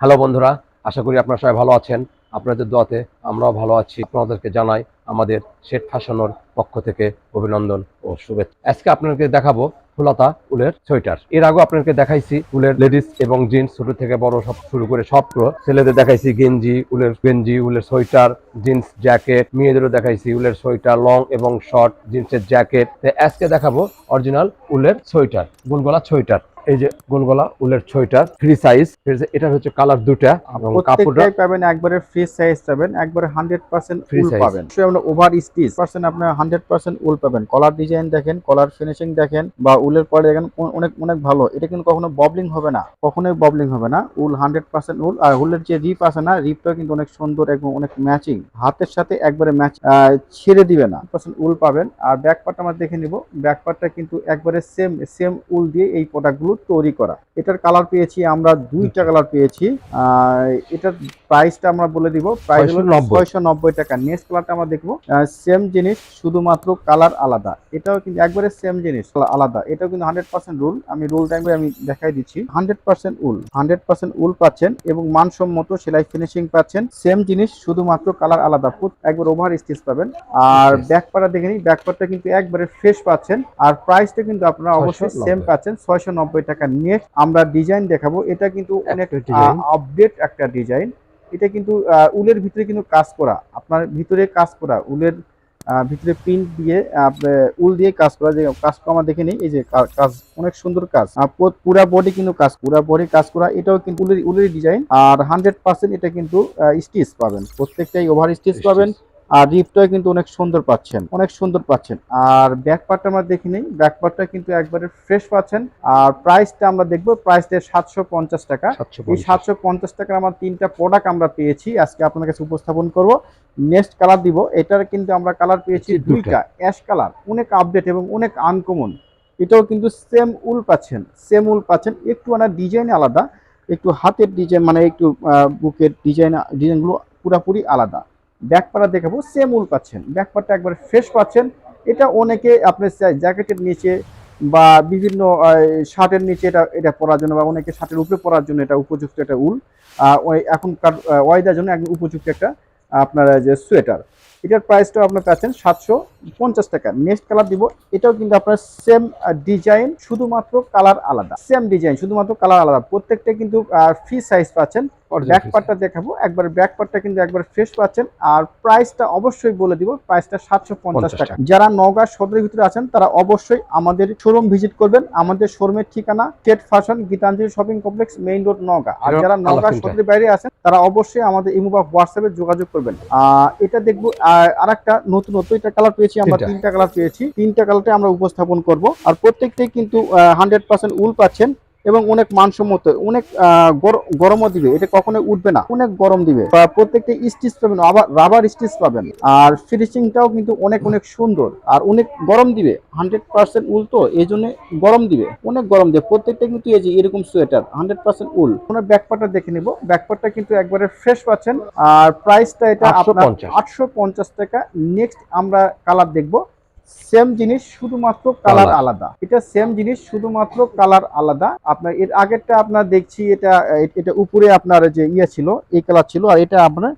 Hello বন্ধুরা, আশা করি আপনারা সবাই ভালো আছেন। আপনাদের দোয়াতে আমরাও ভালো আছি। আপনাদেরকে জানাই আমাদের শেঠ ফ্যাশনের পক্ষ থেকে অভিনন্দন ও শুভেচ্ছা। আজকে আপনাদেরকে দেখাবো ফুলতা উলের সোয়েটার। এর আগে আপনাদেরকে দেখাইছি উলের লেডিস এবং জিন্স, ছোট থেকে বড় সব শুরু করে সব। ছেলেদের দেখাইছি গেঞ্জি, উলের গেঞ্জি, উলের সোয়েটার, জিন্স, জ্যাকেট। মেয়েদেরও দেখাইছি উলের সোয়েটার, লং এবং শর্ট, জিন্সের জ্যাকেট। আজকে দেখাবো অরিজিনাল উলের সোয়েটার গোলগলা সোয়েটার। এই যে গোলগলা উলের সোয়েটার ফ্রি সাইজ এটা হচ্ছে কালার দুটা এবং কাপড়টা পাবেন একবারে ফ্রি সাইজ পাবেন একবারে hundred percent Free wool size। পাবেন। ওভার স্টিচ পার্সেন্ট আপনার হান্ড্রেড পার্সেন্ট উল পাবেন। কলার ডিজাইন দেখেন কলার ফিনিশিং দেখেন বা উলের পরে দেখেন অনেক অনেক ভালো। এটা কিন্তু কখনো ববলিং হবে না কখনোই ববলিং হবে না। উল হান্ড্রেড পার্সেন্ট উল আর উলের যে রিপ আছে না রিপটাও কিন্তু অনেক সুন্দর এবং অনেক ম্যাচিং হাতের সাথে একবারে ম্যাচ ছেড়ে দিবে না। পার্সেন্ট উল পাবেন। আর ব্যাক পার্ট আমরা দেখে নিব। ব্যাক পার্টটা কিন্তু একবারে সেম সেম উল দিয়ে এই প্রোডাক্টগুলো তৈরি করা। এটার কালার পেয়েছি আমরা দুইটা কালার পেয়েছি। এটার প্রাইসটা আমরা বলে দিব। প্রাইস হলো 690 ছয়শো নব্বই টাকা। নেক্সট কালারটা আমরা দেখব। সেম জিনিস শুধুমাত্র কালার আলাদা। এটাও কিন্তু একবারে সেম জিনিস আলাদা। এটাও কিন্তু হান্ড্রেড পার্সেন্ট রুল আমি রুল টাইমে আমি দেখাই দিচ্ছি। Hundred percent wool hundred percent wool পাচ্ছেন এবং মানসম্মত সেলাই ফিনিশিং পাচ্ছেন। সেম জিনিস শুধুমাত্র কালার আলাদা। একবার ওভার স্টিচ পাবেন। আর Yes. ব্যাক পাটা দেখে নিই। ব্যাক পাটটা কিন্তু একবারে ফ্রেশ পাচ্ছেন। আর প্রাইসটা কিন্তু আপনারা অবশ্যই সেম পাচ্ছেন। ছয়শো নব্বই টাকা নেক্সট আমরা ডিজাইন দেখাবো। এটা কিন্তু অনেক আপডেট একটা ডিজাইন এটা কিন্তু উলের ভিতরে কিন্তু কাজ করা। আপনার ভিতরে কাজ করা উলের ভিতরে প্রিন্ট দিয়ে উল দিয়ে কাজ করা। যে কাজ আমরা দেখে নিই এই যে কাজ অনেক সুন্দর কাজ। পুরা বডি কিন্তু কাজ পুরা বডি কাজ করা। এটাও কিন্তু উলের উলের ডিজাইন আর হান্ড্রেড পার্সেন্ট এটা কিন্তু স্টিচ পাবেন। প্রত্যেকটাই ওভার স্টিচ পাবেন। আর রিপটাও কিন্তু অনেক সুন্দর পাচ্ছেন অনেক সুন্দর পাচ্ছেন। আর ব্যাক পার্টটা আমরা দেখি নেই ব্যাক পার্টটা কিন্তু একবারে ফ্রেশ পাচ্ছেন। আর প্রাইসটা আমরা দেখব প্রাইসটা সাতশো পঞ্চাশ টাকা। এই সাতশো পঞ্চাশ টাকার আমার তিনটা প্রোডাক্ট আমরা পেয়েছি আজকে আপনার কাছে উপস্থাপন করব। নেক্সট কালার দিব এটার কিন্তু আমরা কালার পেয়েছি দুইটা। দুইটা অ্যাশ কালার অনেক আপডেট এবং অনেক আনকমন এটাও কিন্তু সেম উল পাচ্ছেন সেম উল পাচ্ছেন একটু মানে ডিজাইন আলাদা একটু হাতের ডিজাইন মানে একটু বুকের ডিজাইন ডিজাইনগুলো পুরাপুরি আলাদা। ব্যাক পাড়া দেখাবো সেম উল পাচ্ছেন। ব্যাক পাড়টা একবার ফ্রেশ পাচ্ছেন। এটা অনেকে আপনার জ্যাকেটের নিচে বা বিভিন্ন শার্টের নিচে এটা এটা পরার জন্য বা অনেকে শার্টের উপরে পরার জন্য এটা উপযুক্ত একটা উল এখনকার ওয়েদার জন্য একদম উপযুক্ত একটা, আপনার যে সোয়েটার এটার প্রাইসটাও আপনার পাচ্ছেন সাতশো পঞ্চাশ টাকা। নেক্সট কালার দিব, এটাও কিন্তু আপনার সেম ডিজাইন শুধুমাত্র কালার আলাদা। সেম ডিজাইন শুধুমাত্র কালার আলাদা। প্রত্যেকটা কিন্তু ফ্রি সাইজ পাচ্ছেন। ব্যাক পার্টটা দেখাবো। একবার ব্যাক পার্টটা কিন্তু একবার ফ্রেশ পাচ্ছেন। আর প্রাইসটা অবশ্যই বলে দিব প্রাইসটা সাতশো পঞ্চাশ টাকা। যারা নওগাঁ সদরের ভিতরে আছেন তারা অবশ্যই আমাদের শোরুম ভিজিট করবেন। আমাদের শোরুমের ঠিকানা state fashion Gitanjali shopping complex main road Naogaon. আর যারা নওগাঁ। সদরের বাইরে আছেন তারা অবশ্যই আমাদের ইমো বা হোয়াটসঅ্যাপে যোগাযোগ করবেন। এটা দেখব আর একটা নতুন নতুন এটা কালার পেয়েছি আমরা তিনটা। তিনটা কালার পেয়েছি। তিনটা কালারটা আমরা উপস্থাপন করব। আর প্রত্যেকটাই কিন্তু হান্ড্রেড পার্সেন্ট উল পাচ্ছেন। এবং অনেক মানসম্মত অনেক গরমও দিবে। এটা কখনোই উঠবে না। অনেক গরম দিবে। প্রত্যেকটা স্টিচ পাবেন আবার রাবার স্টিচ পাবেন। আর ফিনিশিংটাও কিন্তু অনেক অনেক সুন্দর। আর অনেক গরম দিবে। হান্ড্রেড পার্সেন্ট উল তো এই জন্য গরম দিবে। অনেক গরম দিবে। প্রত্যেকটা কিন্তু এই যে এরকম সোয়েটার হান্ড্রেড পার্সেন্ট উল। ওনার ব্যাকপার্টটা দেখে নিব। ব্যাকপার্টটা কিন্তু একবারে ফ্রেশ পাচ্ছেন। আর প্রাইসটা এটা আপনার আটশো পঞ্চাশ টাকা। নেক্সট আমরা কালার দেখব। সেম জিনিস শুধুমাত্র কালার আলাদা এটা সেম জিনিস শুধুমাত্র কালার আলাদা আপনার এর আগেরটা আপনার দেখছি এটা এটা উপরে আপনার যে ইয়ে ছিল এই কালার ছিল আর এটা আপনার।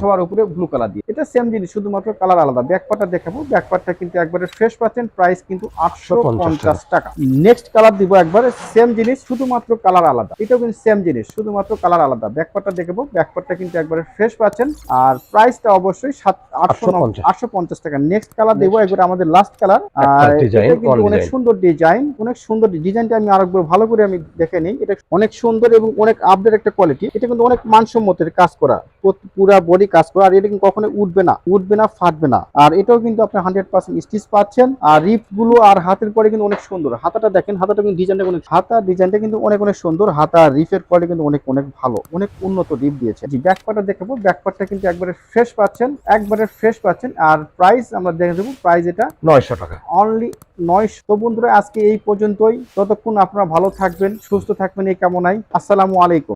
সবার উপরে ব্লু কালার দিয়ে। এটা সেম জিনিস শুধুমাত্র কালার আলাদা। ব্যাকপার্টটা দেখাবো। ব্যাকপার্টটা কিন্তু একবারে ফ্রেশ পাচ্ছেন প্রাইস কিন্তু আটশো পঞ্চাশ টাকা। নেক্সট কালার দিব একবারে সেম জিনিস শুধুমাত্র কালার আলাদা। এটাও কিন্তু সেম জিনিস শুধুমাত্র কালার আলাদা। ব্যাকপার্টটা দেখাবো। ব্যাকপার্টটা কিন্তু একবারে ফ্রেশ পাচ্ছেন। আর প্রাইসটা অবশ্যই সাত আটশো 850 আটশো পঞ্চাশ। টাকা। নেক্সট কালার দেবো একবারে আমাদের লাস্ট কালার আর এটা কিন্তু অনেক সুন্দর ডিজাইন অনেক সুন্দর ডিজাইনটা আমি আরেকবার ভালো করে আমি দেখে নিই। এটা অনেক সুন্দর এবং অনেক আপডেট একটা কোয়ালিটি এটা কিন্তু অনেক মানসম্মতের কাজ করা। পুরা বডি কাজ করে আর এটা কিন্তু কখনো উঠবে না উঠবে না ফাটবে না। আর এটাও কিন্তু আপনি হান্ড্রেড পার্সেন্ট স্টিচ পাচ্ছেন। আর রিপগুলো আর হাতের পরে কিন্তু অনেক সুন্দর। হাতাটা দেখেন হাতাটা কিন্তু ডিজাইনটা অনেক হাতা ডিজাইনটা কিন্তু অনেক অনেক সুন্দর। হাতা রিফের কোয়ালিটি কিন্তু অনেক অনেক ভালো। অনেক উন্নত রিপ দিয়েছে। জি ব্যাক পার্টটা দেখাবো। ব্যাক পার্টটা কিন্তু একবারে ফ্রেশ পাচ্ছেন একবারে ফ্রেশ পাচ্ছেন। আর প্রাইস আমরা দেখে দেবো প্রাইস এটা নয়শো টাকা। অনলি নয়শো। তো বন্ধুরা আজকে এই পর্যন্তই। ততক্ষণ আপনারা ভালো থাকবেন সুস্থ থাকবেন এই কামনায়। আসসালামু আলাইকুম।